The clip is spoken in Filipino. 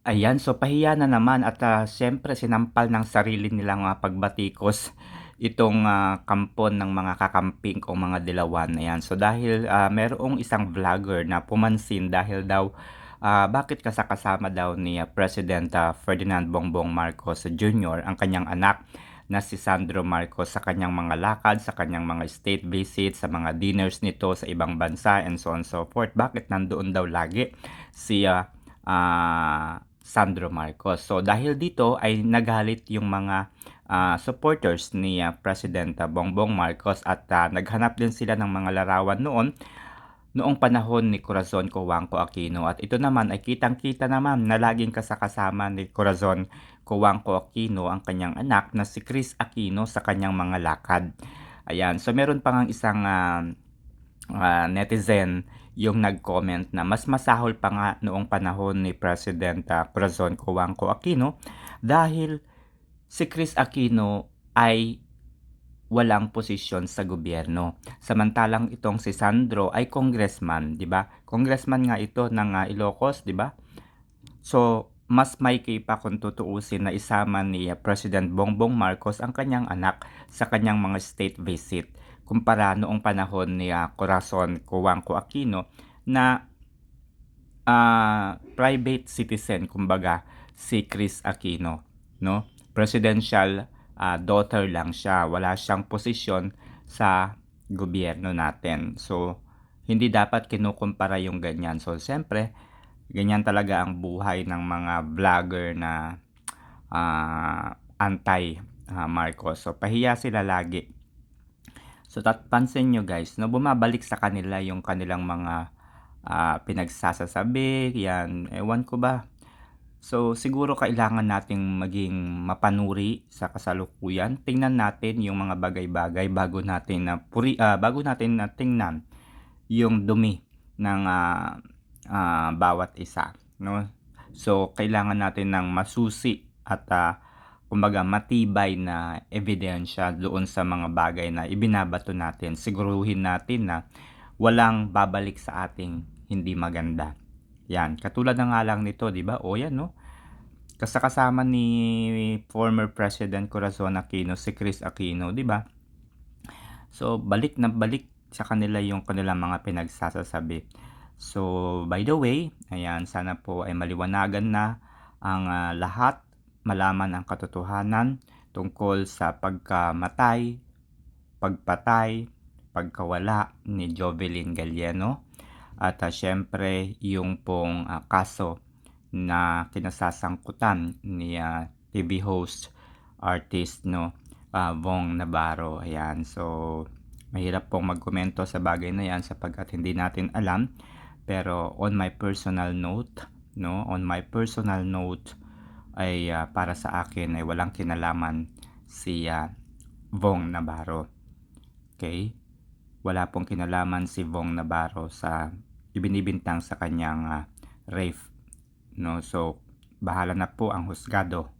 Ayan, so pahiya na naman at ah, siyempre sinampal ng sarili nilang mga pagbatikos itong ah, kampon ng mga kakamping o mga dilawan. Ayan, so dahil ah, merong isang vlogger na pumansin dahil daw ah, bakit kasakasama daw ni ah, President ah, Ferdinand Bongbong Marcos Jr. ang kanyang anak na si Sandro Marcos sa kanyang mga lakad, sa kanyang mga state visits, sa mga dinners nito sa ibang bansa and so on so forth. Bakit nandoon daw lagi si ah, ah, Sandro Marcos. So dahil dito ay nagalit yung mga ah, supporters ni ah, President Bongbong Marcos at ah, naghanap din sila ng mga larawan noon noong panahon ni Corazon Cojuangco Aquino at ito naman ay kitang-kita naman na laging kasakasama ni Corazon Cojuangco Aquino ang kanyang anak na si Chris Aquino sa kanyang mga lakad. Ayan, so meron pa nga isang ah, ah, netizen yung nag-comment na mas masahol pa nga noong panahon ni President Corazon Cojuangco Aquino dahil si Chris Aquino ay walang posisyon sa gobyerno. Samantalang itong si Sandro ay congressman, 'di ba? Congressman nga ito ng ah, Ilocos, 'di ba? So, mas may pa kung tutuusin na isama ni ah, President Bongbong Marcos ang kanyang anak sa kanyang mga state visit kumpara noong panahon ni ah, Corazon Cojuangco Aquino na ah, private citizen kumbaga si Chris Aquino, no? Presidential ah, daughter lang siya, wala siyang posisyon sa gobyerno natin. So, hindi dapat kinukumpara yung ganyan. So, siyempre, ganyan talaga ang buhay ng mga vlogger na ah, anti ah, Marcos. So, pahiya sila lagi. So, tat pansin nyo guys, no, bumabalik sa kanila yung kanilang mga ah, pinagsasasabi, yan, ewan ko ba. So, siguro kailangan nating maging mapanuri sa kasalukuyan. Tingnan natin yung mga bagay-bagay bago natin na puri, ah, bago natin na tingnan yung dumi ng ah, ah, bawat isa, no? So, kailangan natin ng masusi at ah, kumbaga matibay na ebidensya doon sa mga bagay na ibinabato natin. Siguruhin natin na walang babalik sa ating hindi maganda. Yan, katulad na nga lang nito, 'di ba? O yan, no? Kasakasama ni former President Corazon Aquino si Chris Aquino, 'di ba? So, balik na balik sa kanila yung kanilang mga pinagsasasabi. So, by the way, ayan, sana po ay maliwanagan na ang ah, lahat, malaman ang katotohanan tungkol sa pagkamatay, pagpatay, pagkawala ni Jovelyn Gallieno at ah, syempre yung pong ah, kaso na kinasasangkutan ni ah, TV host artist no ah, Vong Navarro. Ayan so mahirap pong magkomento sa bagay na yan sapagkat hindi natin alam. Pero on my personal note no on my personal note ay ah, para sa akin ay walang kinalaman si ah, Vong Navarro. Okay? Wala pong kinalaman si Vong Navarro sa ibinibintang sa kanyang ah, rape no? So bahala na po ang husgado